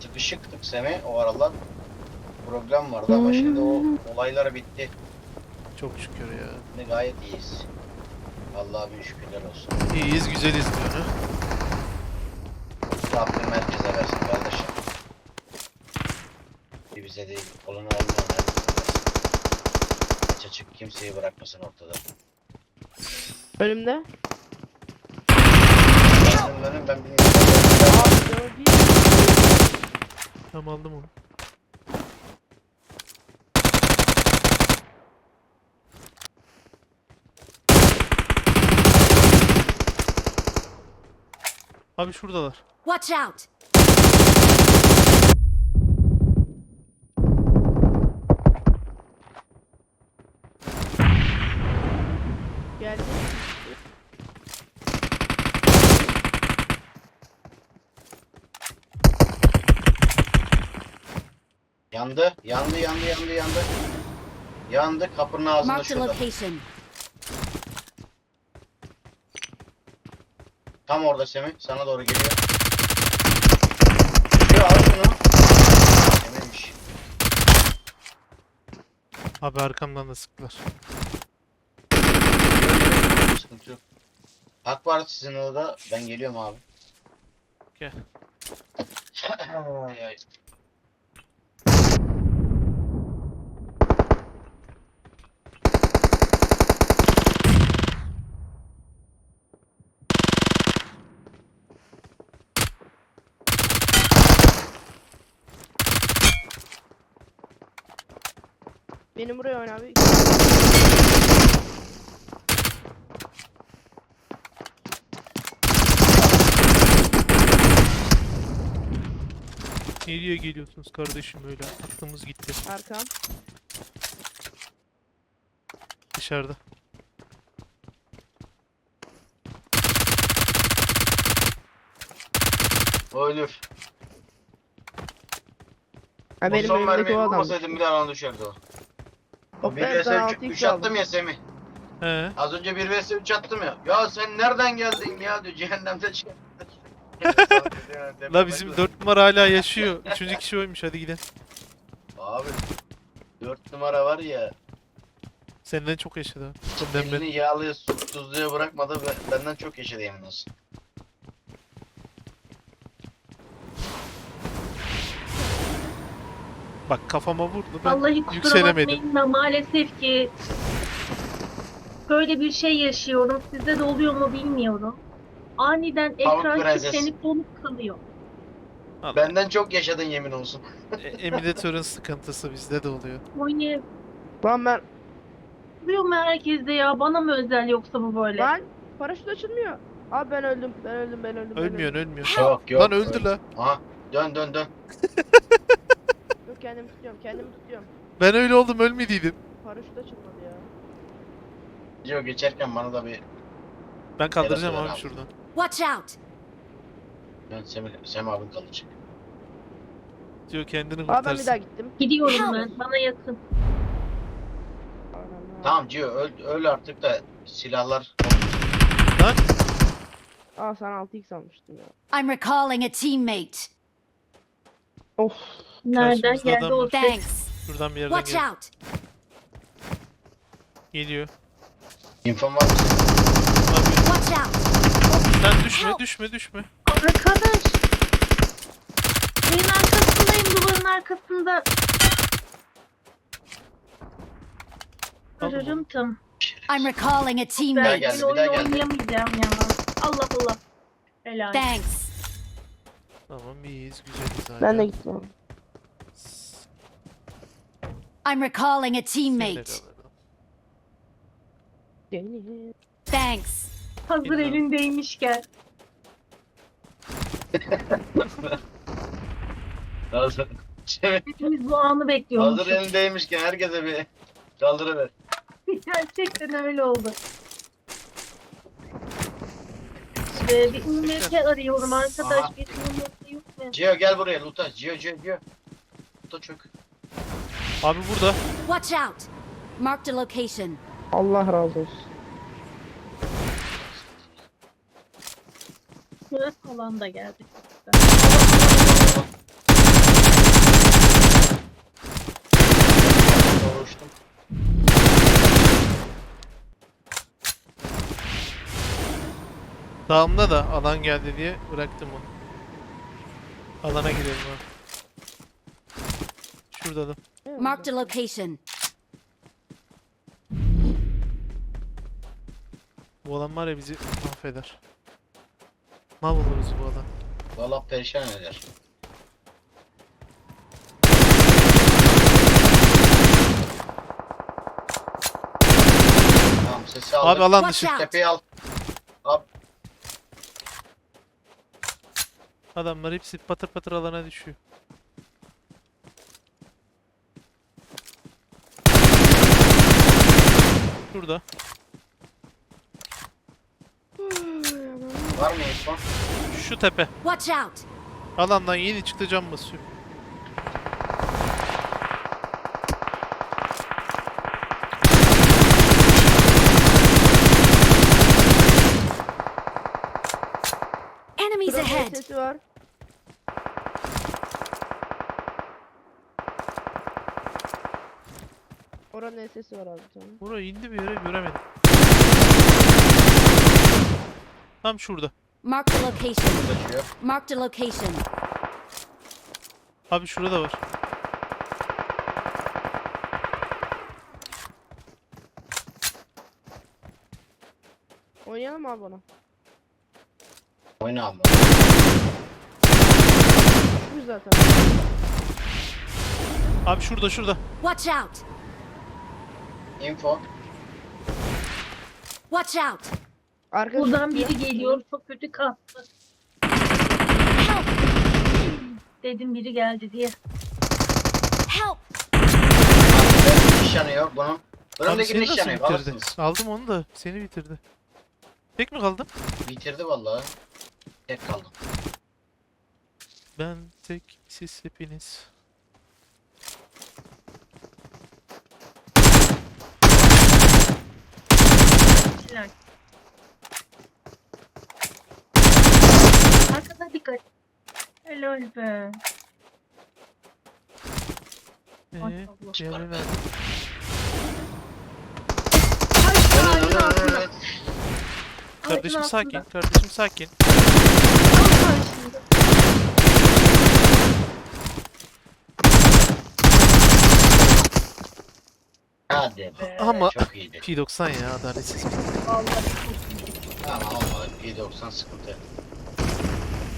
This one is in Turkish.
sıkışıktık Semi o aralar. Program vardı ama şimdi o olaylar bitti. Çok şükür ya. Şimdi gayet iyiyiz. Allah'a bin şükürler olsun. İyiyiz güzeliz diyor ha. Rabbim herkese versin kardeşim. Bir bize değil, kolunu olmayan herkese versin. Aç açık kimseyi bırakmasın ortada. Önümde. Ben benim ben bilmiyorum. Abi gördüğüm Tamam aldım onu. Abi şuradalar. Watch out! geldi. Yandı, yandı, yandı, yandı, yandı. Yandı, kapının ağzında Marked a şurada. location. Tam orada Semih, sana doğru geliyor. Geliyor, al şunu. Semih'miş. Abi arkamdan da sıktılar. Sıkıntı yok. Hak var sizin orada, ben geliyorum abi. Gel. Ay, ay. Benim buraya oyna abi. Nereye geliyorsunuz kardeşim öyle? Aklımız gitti. Arkam. Dışarıda. Ölür. Ha o benim son önümdeki mermiyi o adam. vurmasaydım bir daha düşerdi o. Of Bir ben vs sana 3, 6x 3 attım ya Semih. He. Az önce bir vs 3 attım ya. Ya sen nereden geldin ya diyor cehennemde çıktı. La bizim 4 numara hala yaşıyor. Üçüncü kişi oymuş hadi gidelim. Abi 4 numara var ya. Senden çok yaşadı. abi. Senden ben. Elini yağlıya su, tuzluya bırakmadı benden çok yaşadı yemin Bak kafama vurdu ben Vallahi kusura yükselemedim. bakmayın da maalesef ki böyle bir şey yaşıyorum. Sizde de oluyor mu bilmiyorum. Aniden ekran prenses. kilitlenip donup kalıyor. Allah. Benden çok yaşadın yemin olsun. E- Emülatörün sıkıntısı bizde de oluyor. Oynayabiliyor Lan ben. mu herkeste ya? Bana mı özel yoksa bu böyle? Lan paraşüt açılmıyor. Abi ben öldüm. Ben öldüm. Ben öldüm. ben Ölmüyorsun öldüm. ölmüyorsun. Yok yok. Lan öldü la. Aha dön dön dön. Yok kendimi tutuyorum. Kendimi tutuyorum. Ben öyle oldum ölmediydim. Paraşüt açılmadı ya. Diyor geçerken bana da bir Ben kaldıracağım Yaratıyor abi abi. şuradan. Watch out! dön Sem, Sem abin kalacak. Diyor kendini Abi ben bir kurtarsın. daha gittim. Gidiyorum ben. Bana yakın. Anam. Tamam Cio öl, öl artık da silahlar. Lan Aa sana 6x almıştım ya. I'm recalling a teammate. Of. Nereden Karşımızda geldi adam o var. Thanks. şuradan bir yerden Watch gel. out! Geliyor. İnfom var? Abi Watch out! sen düşme düşme düşme. Arkadaş. Benim arkasındayım duvarın arkasında. Ararım tam. I'm recalling a Ben teammate. geldi, bir daha oyunu geldi. oynayamayacağım ya. Allah Allah. Helal. Thanks. Tamam iyiyiz güzeliz hala. Ben de gittim. I'm recalling a teammate. Deniz. Thanks. Hazır elindeymişken. Hazır. Sem, Hepimiz bu anı bekliyormuşuz. hazır elindeymişken herkese bir kaldırıver. Gerçekten öyle oldu. Ee, bir ünlete arıyorum arkadaş. Aha. Bir ünlete yok mu? Cio gel buraya Luta. Cio Cio Cio. Luta çök. Abi burada. Watch out. Mark the location. Allah razı olsun. Şurası olan da geldi. Doğruştum. Sağımda da alan geldi diye bıraktım onu. Alana gidelim abi. Şurada. Marked a location. Bu alan var ya bizi mahveder. Mahvoluruz bu alan. Valla perişan eder. Tamam sesi aldık. Abi alan Watch dışı. out. Tepeyi al. Al. Adamlar hepsi patır patır alana düşüyor. Şurada. Var mı info? Şu tepe. Watch out! Alandan yeni çıktı cam basıyor. Enemies ahead! sesi var. Oranın sesi var abi tamam. Buraya indi bir yere göremedim. Tam şurada. Marked a location. Marked a location. Abi şurada var. Oynayalım abi onu. Oyna abla. Şu zaten. Abi şurada şurada. Watch out! Info. Watch out! Arkadaş Buradan biri geliyor. Çok kötü kastı. Dedim biri geldi diye. Help! Niş yanıyor bunun. Abi Önündeki seni niş nasıl yanıyor. bitirdi? Alırsınız. Aldım onu da seni bitirdi. Tek mi kaldın? Bitirdi vallahi. Tek kaldım. Ben tek siz hepiniz. Silah. Arkada dikkat. Helal be. Ee, Ay Allah. diğerleri nerede? Ay. Kardeşim sakin, kardeşim sakin. Tam karşında. Hadi be. Ama- Çok iyiydi. P90 ya adaletsiz. Vallahi çok iyi. Ama olmadı. P90 sıkıntı.